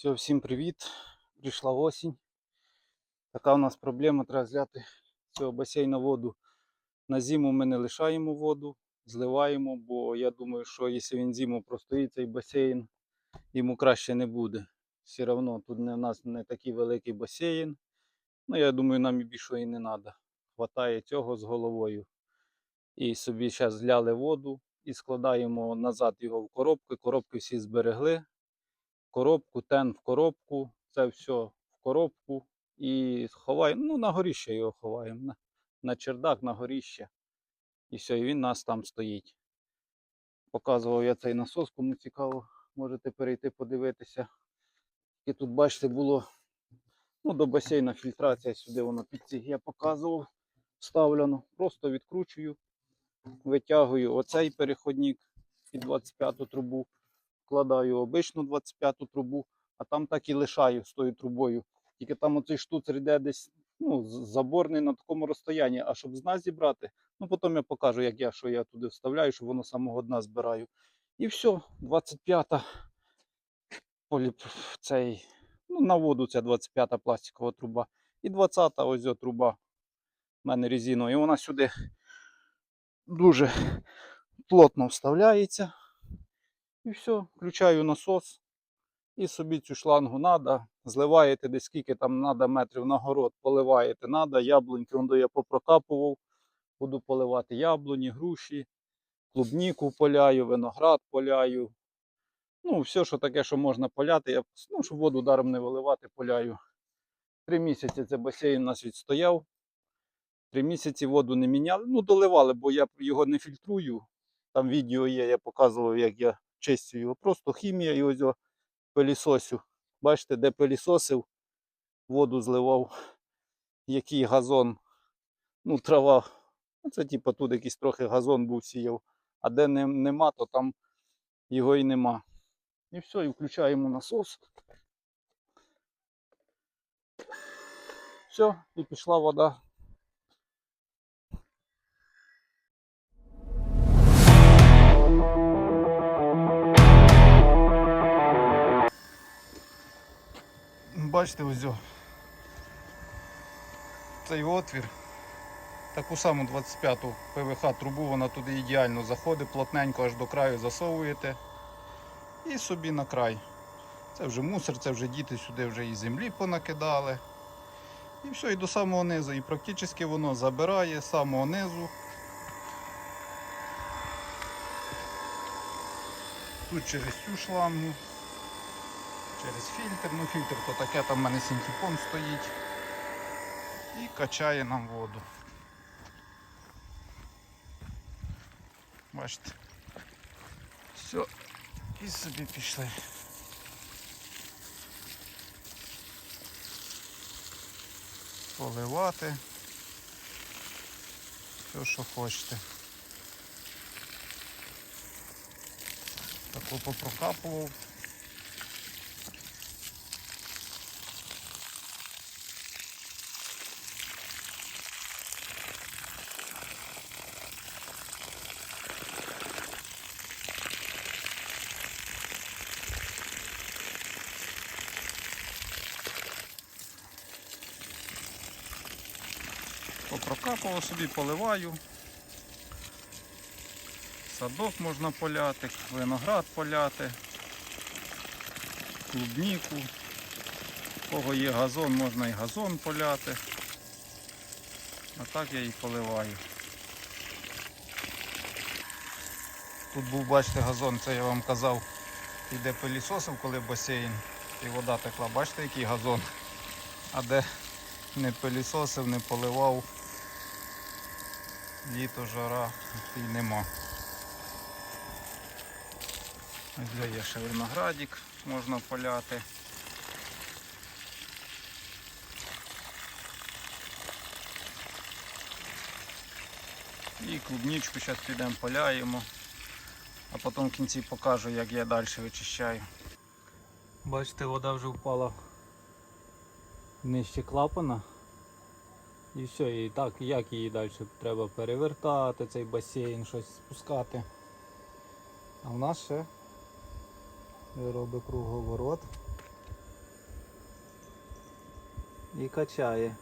Все, всім привіт. Прийшла осінь. Така у нас проблема, треба зляти з цього басейну воду. На зиму ми не лишаємо воду, зливаємо, бо я думаю, що якщо він зиму простоїть цей басейн, йому краще не буде. Все одно тут не, у нас не такий великий басейн. Ну, я думаю, нам і більше і не треба. Хватає цього з головою. І собі зараз зляли воду і складаємо назад його в коробки. Коробки всі зберегли коробку, тен в коробку, це все в коробку і ховаємо. Ну, на горіще його ховаємо. На, на чердак, на горіще. І все, і він у нас там стоїть. Показував я цей насос, кому цікаво, можете перейти подивитися. І тут, бачите, було ну, до басейна фільтрація сюди воно під ці. Я показував, вставлено. Просто відкручую, витягую оцей переходник під 25 трубу вкладаю обичну 25-ту трубу, а там так і лишаю з тою трубою. Тільки там оцей штуцер йде десь ну, заборний на такому розстоянні, а щоб з нас зібрати, ну потім я покажу, як я, що я туди вставляю, щоб воно самого дна збираю. І все, 25-та поліп цей, ну, на воду ця 25-та пластикова труба. І 20-та ось ця труба. в мене резинова. І вона сюди дуже плотно вставляється. І все, включаю насос. І собі цю шлангу надо. Зливаєте десь скільки там надо метрів на город, поливаєте надо, яблуньки, вон я попрокапував. Буду поливати яблуні, груші, клубніку поляю, виноград поляю. Ну, все, що таке, що можна поляти, я, ну, щоб воду даром не виливати, поляю. Три місяці цей басейн у нас відстояв. Три місяці воду не міняли. Ну, доливали, бо я його не фільтрую. Там відео є, я показував, як я чистю його. Просто хімія і ось пилісосю. Бачите, де пилісосив, воду зливав, який газон. Ну, трава. Ну, Це типу тут якийсь трохи газон був сіяв. А де не, нема, то там його і нема. І все, і включаємо насос. Все, і пішла вода. Бачите, ось цей отвір. Таку саму 25-ту ПВХ трубу, вона туди ідеально заходить, плотненько аж до краю засовуєте і собі на край. Це вже мусор, це вже діти сюди вже і землі понакидали. І все, і до самого низу. І практично воно забирає з самого низу. Тут через цю шлангу, через фільтр. Ну фільтр то таке, там в мене синтепон стоїть. І качає нам воду. Бачите. Все, і собі пішли. Поливати. Все, що хочете. Таку попрокапував. Попрокапував собі, поливаю. Садок можна поляти, виноград поляти, клубніку. У кого є газон, можна і газон поляти. А так я і поливаю. Тут був, бачите, газон, це я вам казав, іде пилісосив, коли басейн і вода текла. Бачите, який газон? А де не пилісосив, не поливав, літо жара і нема. Ось є ще виноградик, можна поляти. І клубничку зараз підемо поляємо, а потім в кінці покажу, як я далі вичищаю. Бачите, вода вже впала нижче клапана. І все, і так, як її далі треба перевертати, цей басейн, щось спускати. А в нас ще робить круговорот і качає.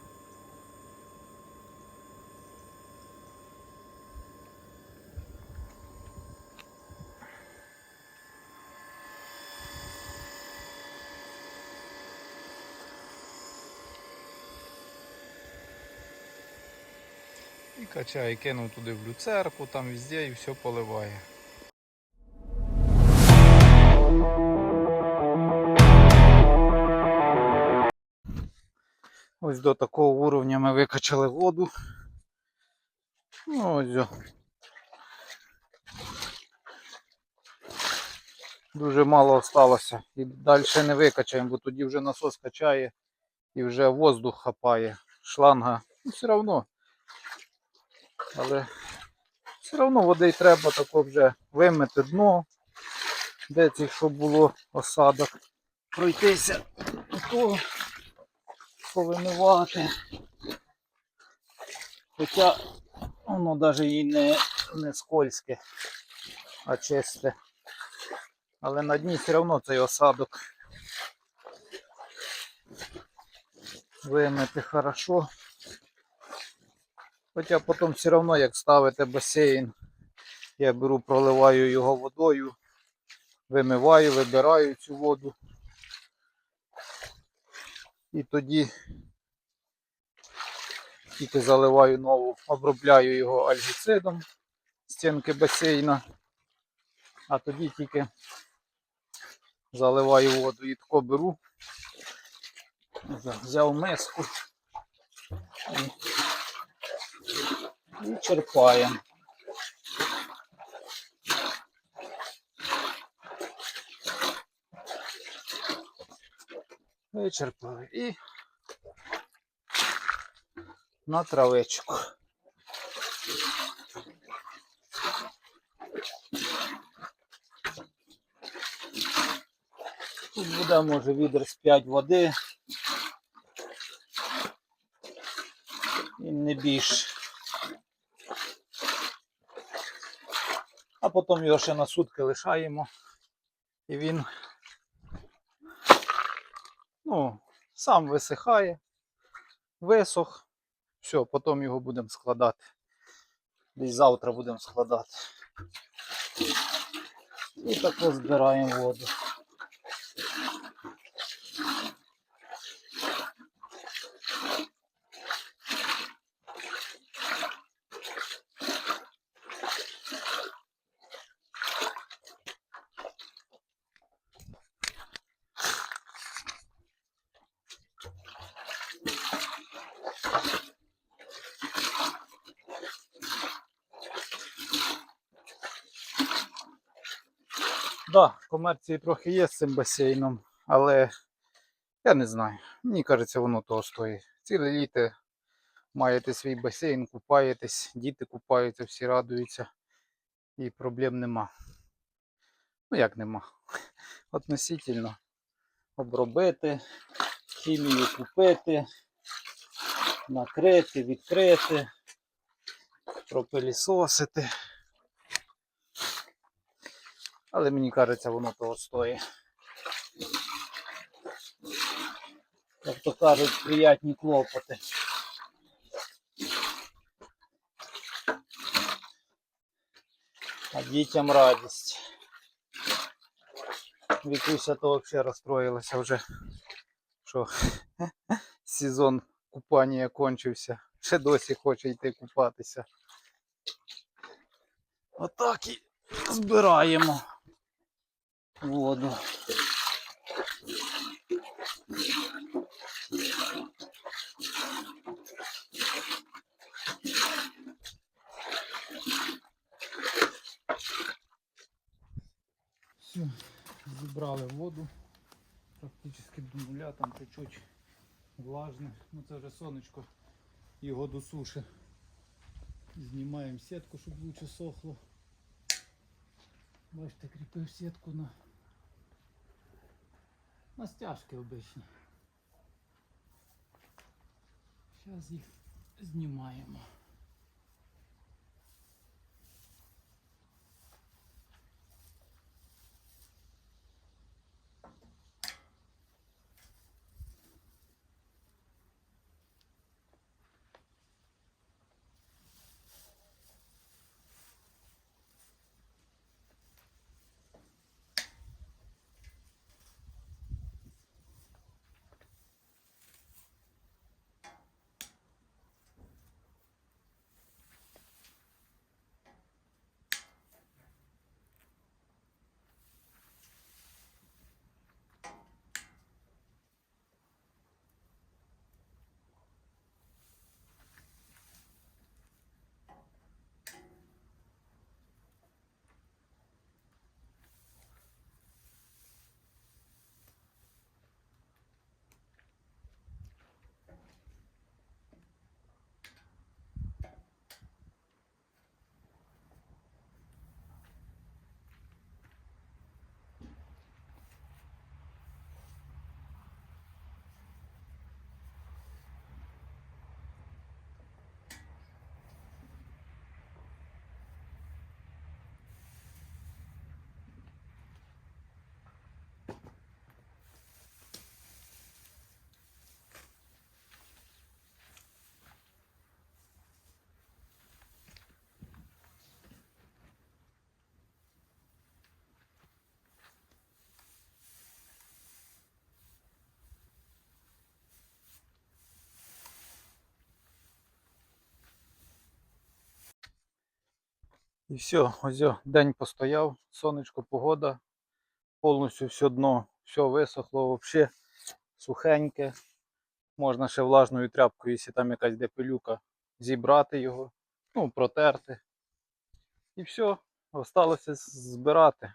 І качає, кинув туди в люцерку, там везде і все поливає. Ось до такого уровня ми викачали воду. Ось. Дуже мало осталося. І далі не викачаємо, бо тоді вже насос качає і вже воздух хапає. Шланга. Ну, все одно. Але все одно води треба тако вже вимити дно. Де ці, щоб було осадок. Пройтися. Такого повимивати. Хоча воно навіть і не, не скользке, а чисте. Але на дні все одно цей осадок вимити хорошо. Хоча потім все одно, як ставите басейн, я беру, проливаю його водою, вимиваю, вибираю цю воду. І тоді тільки заливаю нову, обробляю його альгіцидом стінки басейна, а тоді тільки заливаю воду і тако беру, взяв миску і черпаємо. Вичерпали і на травичку. Тут буде, може, відер з 5 води. І не більше. Потім його ще на сутки лишаємо. І він ну, сам висихає, висох. Все, потім його будемо складати. Десь завтра будемо складати. І так збираємо воду. Комерції трохи є з цим басейном, але я не знаю. Мені кажеться, воно того стоїть. Ціле літо маєте свій басейн, купаєтесь, діти купаються, всі радуються. І проблем нема. Ну як нема? Относительно обробити, хімію купити, накрити, відкрити, пропилісосити. Але мені кажеться, воно того стоїть. Як то кажуть, приятні клопоти. А дітям радість. Вікуся то взагалі розстроїлася вже, що сезон купання кончився. Ще досі хоче йти купатися. Отак і збираємо воду. Все, зібрали воду. Практично до нуля, там чуть-чуть влажне. Ну це вже сонечко його досушить. Знімаємо сітку, щоб лучше сохло. Бачите, кріпив сітку на, на стяжки обичні. Зараз їх знімаємо. І все, ось день постояв, сонечко, погода, повністю все дно, все висохло, взагалі сухеньке. Можна ще влажною тряпкою, якщо там якась де пилюка, зібрати його, ну, протерти. І все, осталося збирати.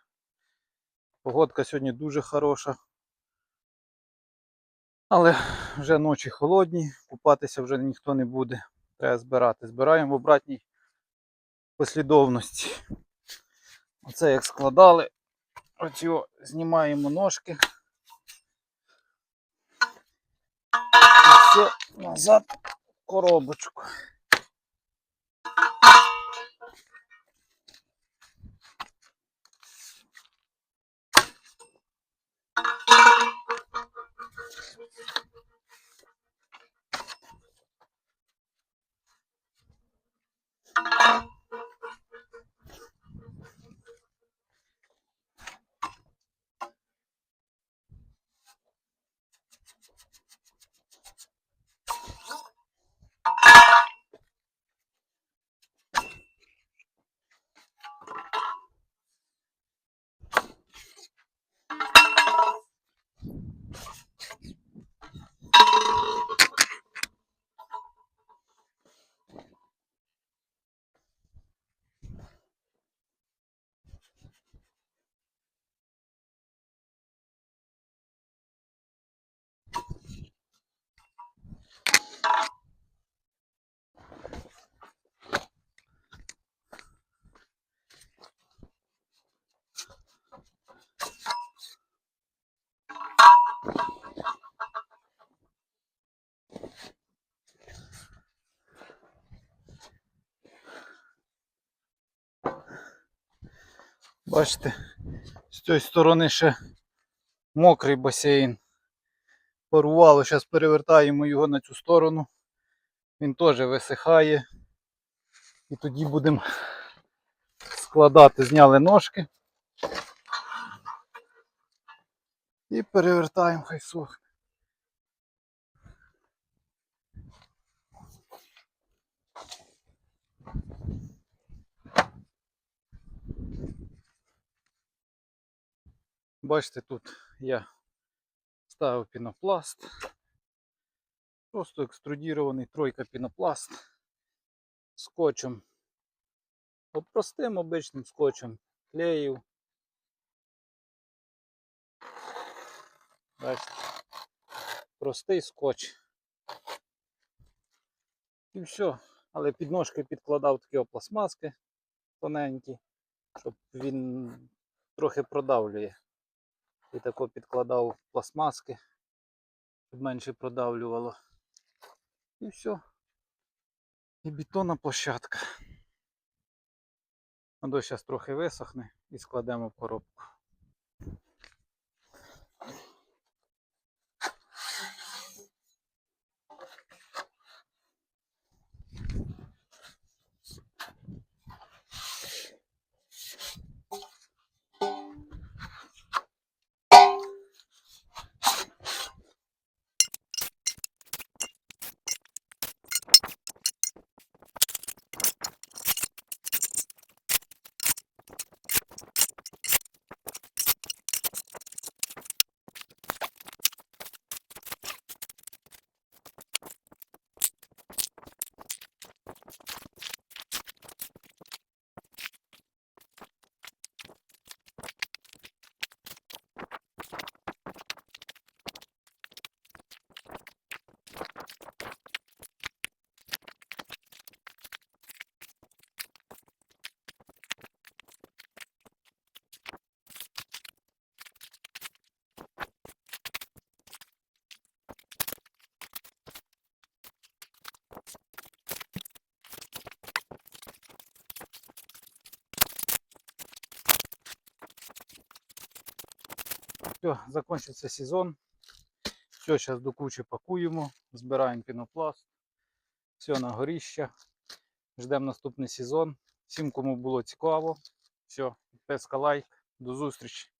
Погодка сьогодні дуже хороша. Але вже ночі холодні, купатися вже ніхто не буде. Треба збирати. Збираємо в обратній послідовності. Оце як складали. Оці знімаємо ножки. І все назад в коробочку. Бачите, з цієї сторони ще мокрий басейн. Парувало, зараз перевертаємо його на цю сторону. Він теж висихає. І тоді будемо складати, зняли ножки. І перевертаємо хай сохне. Бачите, тут я ставив пінопласт. Просто екструдірований тройка пінопласт скотчем. Простим обичним скотчем клеїв. Бачите, простий скотч. І все. Але підножки підкладав такі пластмаски тоненькі, щоб він трохи продавлює. І тако підкладав пластмаски, щоб менше продавлювало. І все. І бетонна площадка. Воно зараз трохи висохне і складемо в коробку. Все, закончився сезон. Все, зараз до кучі пакуємо, збираємо пінопласт. Все на горіще. Ждемо наступний сезон. Всім, кому було цікаво. Все, підписка лайк. До зустрічі.